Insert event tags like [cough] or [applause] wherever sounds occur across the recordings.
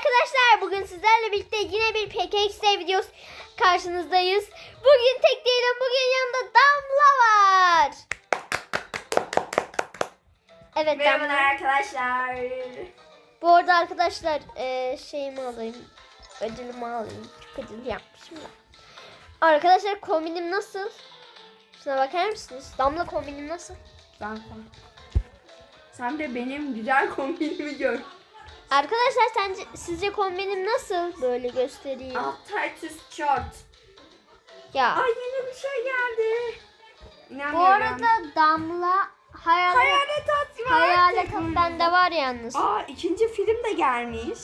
arkadaşlar. Bugün sizlerle birlikte yine bir PKXD videosu karşınızdayız. Bugün tek değilim. Bugün yanında Damla var. Evet Merhabalar Damla. arkadaşlar. Bu arada arkadaşlar e, şeyimi alayım. Ödülümü alayım. Çok ödül yapmışım da. Arkadaşlar kombinim nasıl? Şuna bakar mısınız? Damla kombinim nasıl? Ben Sen de benim güzel kombinimi gör. Arkadaşlar sence sizce kombinim nasıl? Böyle göstereyim. Alt Titus short. Ya. Ay yeni bir şey geldi. Bu arada Damla hayalet Hayalet at var. hayalet bende var yalnız. Aa ikinci film de gelmiş.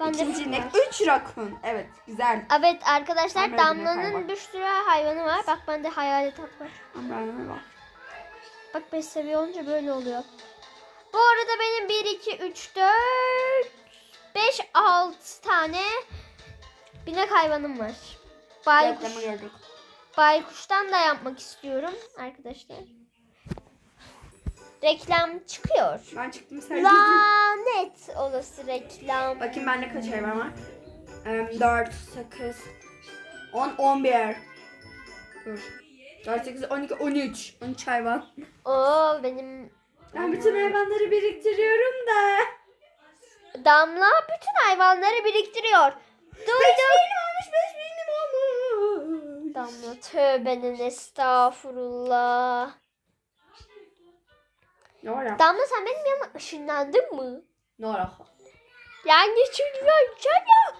Bende İkinci ne? var. Üç rakun. Evet güzel. Evet arkadaşlar de Damla'nın bir sürü hayvanı var. Bak bende hayalet at var. Ama bak. Bak 5 seviye olunca böyle oluyor. Bu arada benim 1, 2, 3, 4, 5, 6 tane binek hayvanım var. Baykuş, baykuştan da yapmak istiyorum arkadaşlar. Reklam çıkıyor. Ben çıktım sen Lanet olası reklam. Bakayım bende kaç hayvan var? Um, 4, 8, 10, 11. Dur. 4, 8, 12, 13. 13 hayvan. Oo benim Ben bütün hayvanları biriktiriyorum da. Damla bütün hayvanları biriktiriyor. 5 Duydum. benim olmuş, 5 benim olmuş. Damla tövbenin estağfurullah. Ya? Damla sen benim yanıma ışınlandın mı? Alaka? Yani çünkü ya.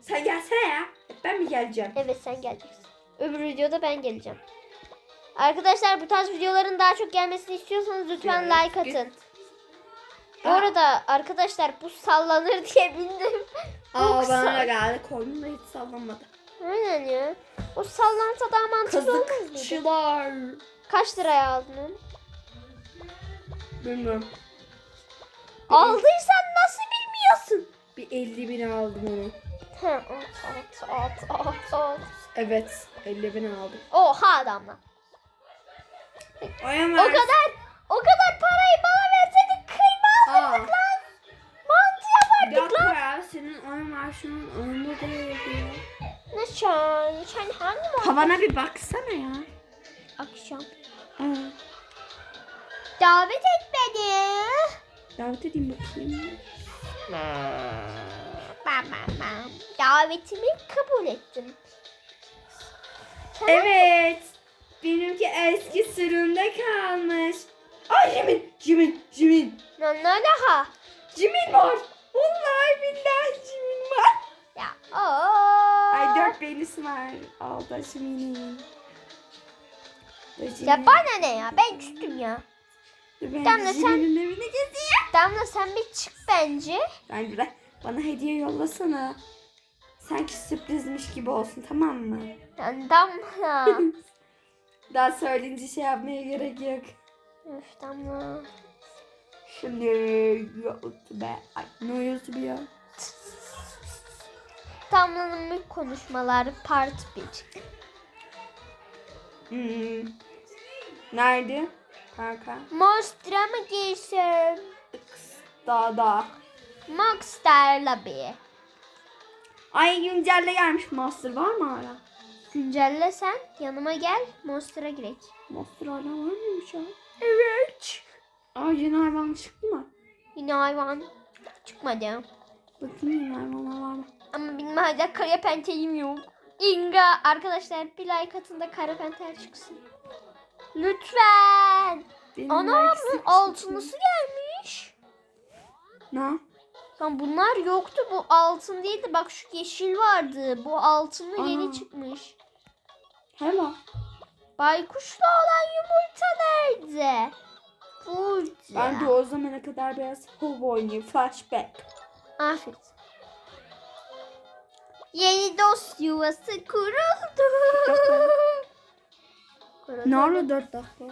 Sen gelsene ya. Ben mi geleceğim? Evet sen geleceksin. Öbür videoda ben geleceğim. Arkadaşlar bu tarz videoların daha çok gelmesini istiyorsanız lütfen Evet, like git. atın. Bu Aa. arada arkadaşlar bu sallanır diye bildim. Aa Yoksa- bana geldi. Koynum da hiç sallanmadı. Aynen ya. O sallansa daha mantıklı olmaz? Kazıkçılar. Kaç liraya aldın onu? Bilmiyorum. Aldıysan nasıl bilmiyorsun? Bir 50 bin aldım onu. At at at at at. Evet. 50 bin aldım. Oha Damla. Oyamaz. O kadar o kadar parayı bana verseydin kıyma alırdık lan. Mantı yapardık lan. ya. Senin oyun maaşının önünde değil çay? Çay hangi mantı? Havana bir baksana ya. Akşam. Aa. Davet et beni. Davet edeyim bakayım. Bam bam bam. Davetimi kabul ettim. Sen Evet. Benimki eski sürümde kalmış. Ay Jimin, Jimin, Jimin. Ne ne daha? Jimin var. Vallahi billahi Jimin var. Ya oo. Ay dört beynisi var. Al da Jimin'in. Ya bana ne ya? Ben küstüm ya. Ben Damla sen- evine gezeyim. Damla sen bir çık bence. Ben bırak. Bana hediye yollasana. Sanki sürprizmiş gibi olsun tamam mı? Damla. [laughs] Daha söyleyince şey yapmaya gerek yok. Üf Damla. Şimdi YouTube. Ay ne yazıyor ya? Damla'nın mülk konuşmaları part 1. Hmm. Nerede? Kanka. Monster'a mı girsem? Dağda. Monster'la bir. Ay güncelle gelmiş. Master var mı hala? Güncelle sen yanıma gel Monster'a girek. Master hala var mıymış ya? Evet. Ay yeni hayvan çıktı mı? Yine hayvan çıkmadı. Bakayım yeni hayvanlar var mı? Ama benim hala kara pentelim yok. İnga arkadaşlar bir like atın da kara pentel çıksın. Lütfen. Benim Ana eksik bunun altınlısı gelmiş. Ne? Lan bunlar yoktu bu altın değildi. Bak şu yeşil vardı. Bu altınlı Ana. yeni çıkmış. Hello. Baykuşla olan yumurta nerede? Burada. Ben de o zamana kadar biraz Hov oynayayım. Flashback. Aferin. Yeni dost yuvası kuruldu. [laughs] Kuruldu. Ne ara 4 dakika?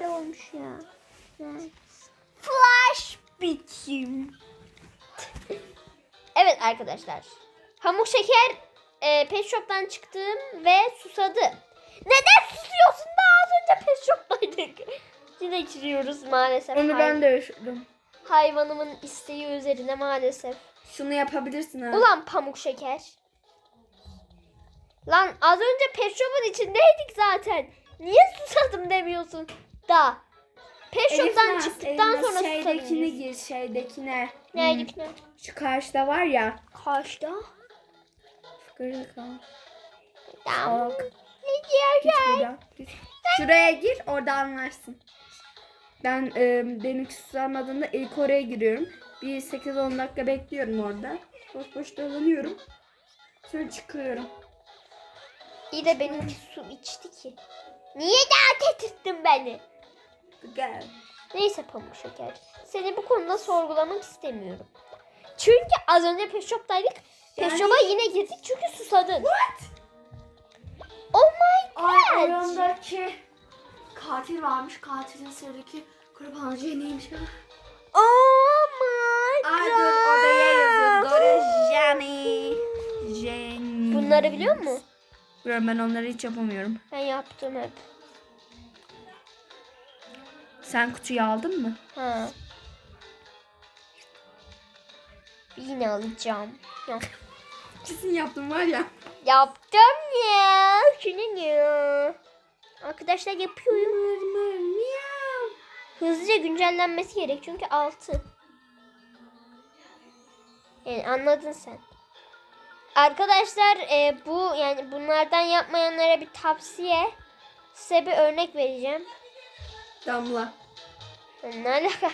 Ne olmuş ya? Flash bitim. evet arkadaşlar. Pamuk şeker e, pet shop'tan çıktım ve susadı. Neden susuyorsun? Daha az önce pet shop'taydık. [laughs] Yine içiriyoruz maalesef. Onu ben de yaşadım. hayvanımın isteği üzerine maalesef. Şunu yapabilirsin ha. Ulan pamuk şeker. Lan az önce pet shop'un içindeydik zaten. Niye susadım demiyorsun? Da. Pet shop'tan Naz, çıktıktan Elif Naz, sonra Şeydekine susadım. gir şeydekine. Neydik ne? Şu karşıda var ya. Karşıda. Gırıl kal. Tamam. Git buradan. Git. Şuraya gir orada anlarsın. Ben e, benim susamadığında ilk oraya giriyorum. Bir 8-10 dakika bekliyorum orada. Boş boş dolanıyorum. Sonra çıkıyorum. İyi de benimki su içti ki. Niye daha tetirttin beni? Gel. Neyse pamuk şeker. Seni bu konuda sorgulamak istemiyorum. Çünkü az önce pet shop'taydık. Shop'a yine girdik çünkü susadın. What? Oh my Ay god. oyundaki katil varmış. Katilin sıradaki kurbancı neymiş? Oh my god. Ay dur odaya yazıyor. Dora Jenny. Jenny. Bunları biliyor musun? Biliyorum ben onları hiç yapamıyorum. Ben yaptım hep. Sen kutuyu aldın mı? Ha. Yine alacağım. Ya. Kesin yaptım var ya. Yaptım ya. Şunu ya. Arkadaşlar yapıyorum. Mır mır miyav. Hızlıca güncellenmesi gerek çünkü 6. Yani anladın sen. Arkadaşlar e, bu yani bunlardan yapmayanlara bir tavsiye. Size bir örnek vereceğim. Damla. Ne alaka?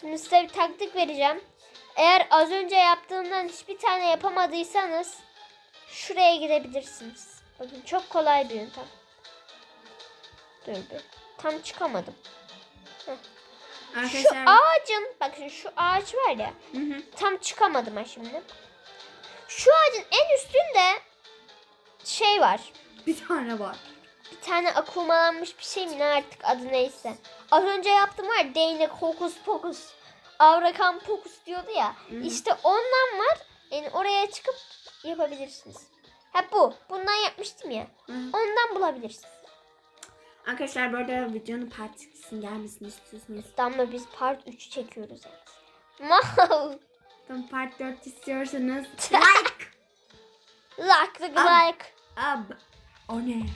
Şimdi size bir taktik vereceğim. Eğer az önce yaptığımdan hiçbir tane yapamadıysanız şuraya girebilirsiniz. Bakın çok kolay bir yöntem. Dur bir. Tam çıkamadım. Şu Arkadaşlar. ağacın bakın şu ağaç var ya. Hı hı. Tam çıkamadım ha şimdi. Şu ağacın en üstünde şey var. Bir tane var. Bir tane akumalanmış bir şey mi ne artık adı neyse. Az önce yaptım var değnek hokus pokus. Avrakan pokus diyordu ya. İşte ondan var. Yani oraya çıkıp yapabilirsiniz. Ha bu. Bundan yapmıştım ya. Ondan bulabilirsiniz. Arkadaşlar bu arada videonun part 2'sin gelmesini istiyorsanız. Damla biz part 3 çekiyoruz yani. Mal. Tam part 4 istiyorsanız. [laughs] like. Like the like. Ab. O ne?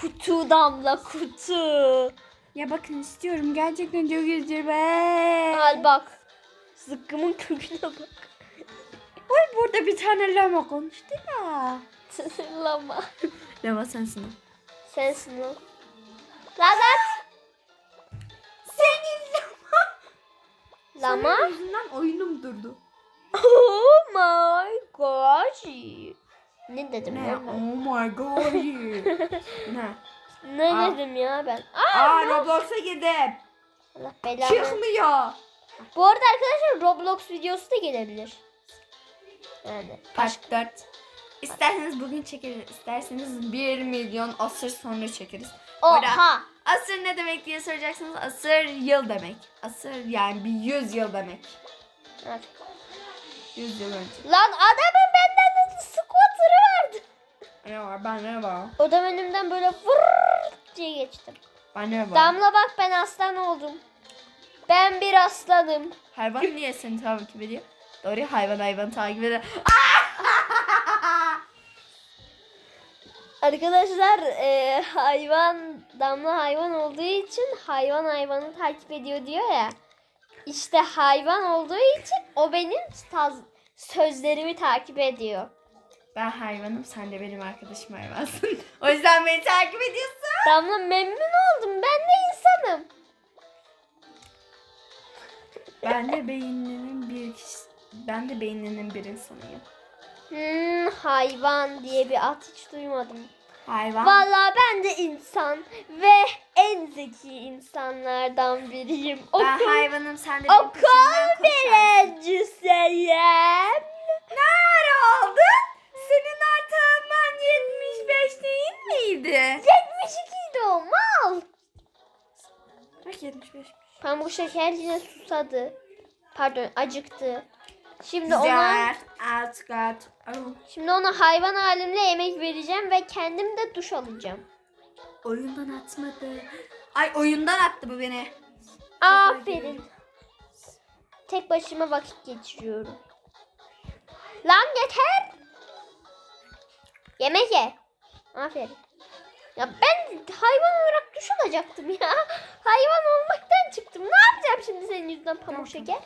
Kutu damla kutu. Ya bakın istiyorum. Gerçekten çok üzücü be. Al bak. Zıkkımın köküne bak. Ay burada bir tane lama konuştu [laughs] ya. Lama. Lama sensin. Sensin o. Lagat. Senin lama. Lama. Senin yüzünden oyunum durdu. Oh my gosh. Ne dedim Ne? ya Oh my god. ne? Ne Aa. dedim ya ben? Aa, Aa Roblox'a girdim. Allah belanı. Çıkmıyor. Bu arada arkadaşlar Roblox videosu da gelebilir. Yani. Part 4. İsterseniz bugün çekeriz. isterseniz 1 milyon asır sonra çekeriz. Oha. Asır ne demek diye soracaksınız. Asır yıl demek. Asır yani bir yüz yıl demek. Evet. Yüz yıl önce. Lan adamın Ne var? Ben ne var? Odam önümden böyle vırrrr diye geçtim. Ben ne var? Damla bak ben aslan oldum. Ben bir aslanım. Hayvan niye seni takip ediyor? Doğru hayvan hayvan takip ediyor. [laughs] Arkadaşlar e, hayvan damla hayvan olduğu için hayvan hayvanı takip ediyor diyor ya. İşte hayvan olduğu için o benim sözlerimi takip ediyor. Ben hayvanım sen de benim arkadaşım hayvansın. [laughs] o yüzden beni takip ediyorsun. Damla memnun oldum. Ben de insanım. Ben de beyninin bir kişi, ben de beyninin bir insanıyım. Hmm, hayvan diye bir at hiç duymadım. Hayvan. Vallahi ben de insan ve en zeki insanlardan biriyim. ben Okul, hayvanım sen de benim okul peşimden koşarsın. ara oldun? Senin ortalaman 75 değil miydi? 72 idi o mal. Bak 75. Pamuk şeker yine susadı. Pardon acıktı. Şimdi ona Güzel. Kat. Oh, şimdi ona hayvan halimle yemek vereceğim ve kendim de duş alacağım. Oyundan atmadı. Ay oyundan attı bu beni. Aferin. tek başıma vakit geçiriyorum. Lan yeter. Yemek ye. Aferin. Ya ben hayvan olarak duş alacaktım ya. [laughs] Hayvan olmaktan çıktım. Ne yapacağım şimdi senin yüzünden pamuk şeker?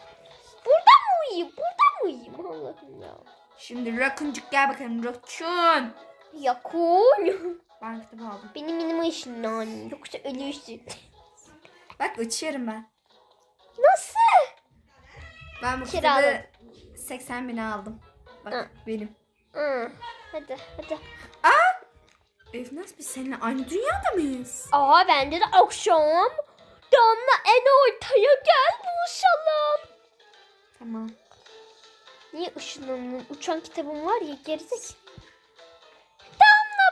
Burada mı uyuyayım? Burada mı uyuyayım? Allah'ım ya. Şimdi Rakuncuk gel bakalım Rakun. Ya kun. [laughs] Ben kitabı aldım. Benim yanıma ışınlan. Yoksa ölürsün. [laughs] Bak açıyorum ben. Nasıl? Ben bu Kiraladım. kitabı 80 bine aldım. Bak Hı. benim. Hı. Hadi hadi. Evnaz biz seninle aynı dünyada mıyız? Aa bende de akşam. Damla en ortaya gel buluşalım. Tamam. Niye ışınlanın? Uçan kitabım var ya gerizek.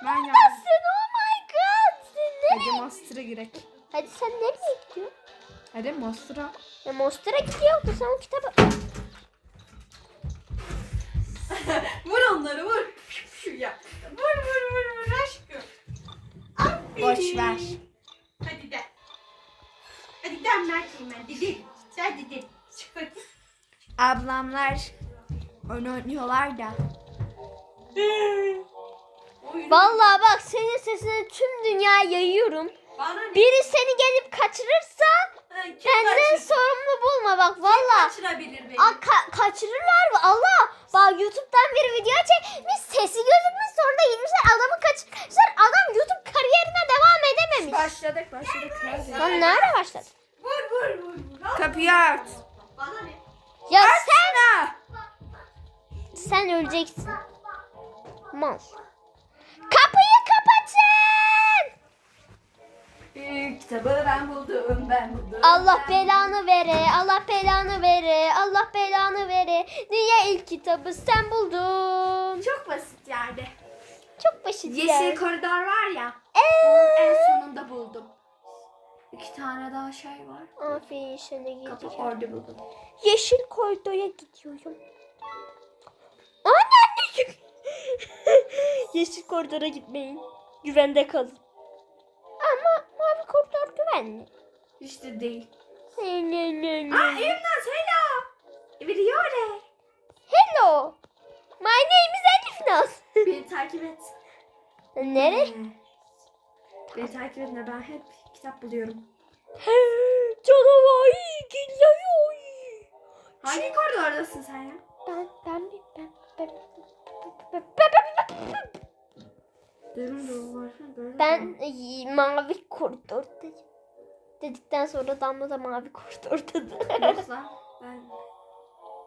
Ben yardım. Nasılsın? Oh my god. Sen ne? Hadi Master'a girek. Hadi sen nereye gidiyorsun? Hadi Master'a. Ya Monster'a gidiyor da sen o kitabı... [laughs] Vur onları vur. Şu ya. Vur vur vur vur aşkım. Aferin. Boş ver. Hadi de. Hadi damlatayım ben. Didil. Sen didil. Çık bakayım. Ablamlar oyun oynuyorlar da. Oyun. Vallahi bak senin sesini tüm dünyaya yayıyorum. Bana ne? Biri seni gelip kaçırırsa Ha, Kim kendini kaçır- sorumlu bulma bak vallahi. kaçırabilir beni? Aa, ka- kaçırırlar mı? Allah! Bak YouTube'dan bir video çekmiş. Sesi gözükmüş sonra da gitmişler adamı kaçırmışlar. Adam YouTube. Başladık başladık. Lan nerede başladı? Vur vur vur. Kapıyı aç. Bana ne? Ya Açsana. sen öleceksin. Mal. Kapıyı kapatın! Büyük kitabı ben buldum ben buldum. Allah ben belanı vere, Allah belanı vere, Allah belanı vere. Dünya ilk kitabı sen buldun. Çok basit yerde. Çok basit Yeşil ya. koridor var ya. En sonunda buldum. İki tane daha şey var. Aferin sana Kapı gideceğim. orada buldum. Yeşil koridora gidiyorum. Anne! [laughs] Yeşil koridora gitmeyin. Güvende kalın. Ama mavi koridor güvenli. İşte değil. Ne ne ne ne. Aa hello. Biliyor Hello. My name is Elif Naz. Beni takip et. Nereye? Beni takip etme ben hep kitap buluyorum. Canavar geliyor. Hangi koridordasın sen ya? Ben ben ben ben ben ben ben ben e, mavi koridordayım. Dedikten sonra Damla da mavi koridordadır. Yoksa ben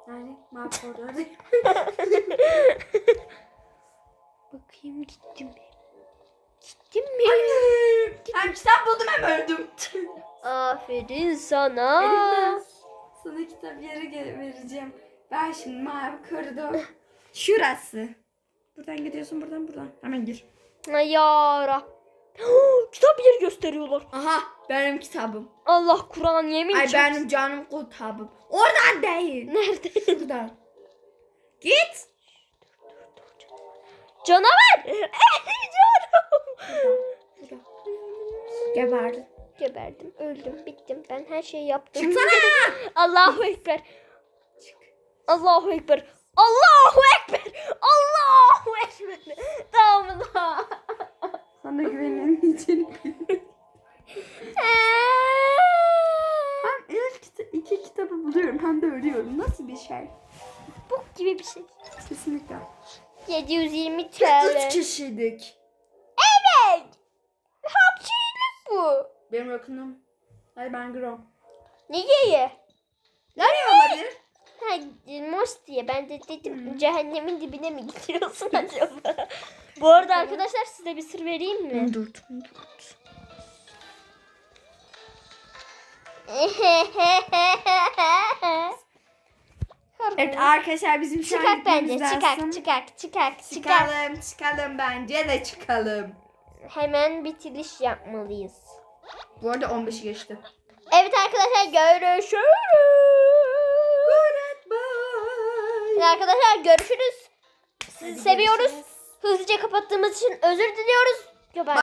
yani mavi koridordayım. [laughs] Hem kitap buldum hem öldüm. [laughs] Aferin sana. Evnaz. Sana kitap yeri gel- vereceğim. Ben şimdi mavi koridor. [laughs] Şurası. Buradan gidiyorsun buradan buradan. Hemen gir. Ay yara. [gasps] Kitap yeri gösteriyorlar. Aha benim kitabım. Allah Kur'an yemin Ay çok- benim canım kitabım. Oradan değil. Nerede? Şuradan. Git. Canavar. [laughs] Canım. Şuradan. Geberdi. Geberdim, öldüm, bittim. Ben her şeyi yaptım. Çıksana. [laughs] Allahu Ekber. Allahu Ekber. Allahu Ekber. Allahu Ekber. Damla. Sana güvenemeyeceğim. Hem ilk iki kitabı buluyorum hem de ölüyorum. Nasıl bir şey? Bu gibi bir şey. Kesinlikle. 720 Üç TL. kişiydik. Bu. Benim yakınım. Hadi ben Grom. Niye? Nereye olabilir? Ha, Mos diye ben de dedim cehennemin dibine mi gidiyorsun [laughs] acaba? Bu arada arkadaşlar size bir sır vereyim mi? Dur dur dur. Evet arkadaşlar bizim şu an çıkak bence gitmemiz çıkak çıkak çıkak çıkak. Çıkalım çıkalım bence de çıkalım. Hemen bitiriş yapmalıyız. Bu arada 15'i geçti. Evet arkadaşlar görüşürüz. Arkadaşlar görüşürüz. Sizi seviyoruz. Hızlıca kapattığımız için özür diliyoruz. Goodbye.